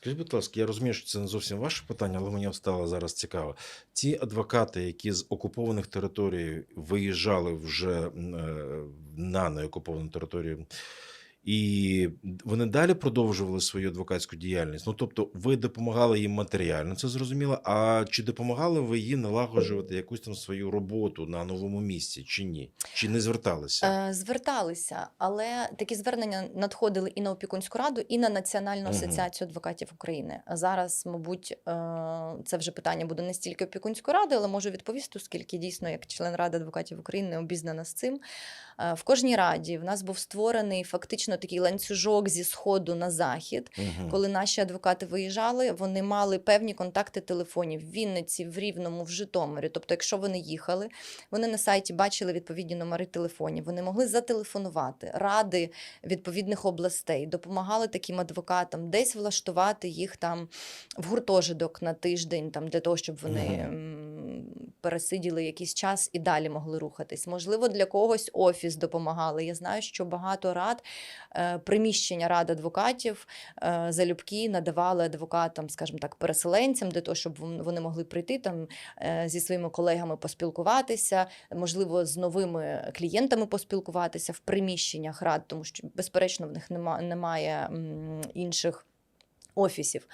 Скажіть, будь ласка, я розумію, що це не зовсім ваше питання, але мені стало зараз цікаво. Ті адвокати, які з окупованих територій виїжджали вже е, на неокуповану територію, і вони далі продовжували свою адвокатську діяльність. Ну тобто, ви допомагали їм матеріально, це зрозуміло. А чи допомагали ви їм налагоджувати якусь там свою роботу на новому місці, чи ні? Чи не зверталися? Е, Зверталися, але такі звернення надходили і на опікунську раду, і на Національну асоціацію адвокатів України. Зараз, мабуть, е, це вже питання буде не стільки опікунської ради, але можу відповісти, оскільки дійсно, як член Ради адвокатів України, обізнана з цим. Е, В кожній раді в нас був створений фактично такий ланцюжок зі сходу на захід. Мгм. Коли наші адвокати виїжджали, вони мали певні контакти телефонів в Вінниці, в Рівному, в Житомирі. Тобто, якщо вони їхали, вони на сайті бачили відповідні номери телефонів. Вони могли зателефонувати ради відповідних областей, допомагали таким адвокатам десь влаштувати їх там в гуртожиток на тиждень, там для того, щоб вони Мгм. Пересиділи якийсь час і далі могли рухатись. Можливо, для когось офіс допомагали. Я знаю, що багато рад е, приміщення рад адвокатів е, залюбки надавали адвокатам, скажімо так, переселенцям для того, щоб вони могли прийти там е, зі своїми колегами поспілкуватися, можливо, з новими клієнтами поспілкуватися в приміщеннях рад, тому що, безперечно, в них нема, немає інших. Офісів,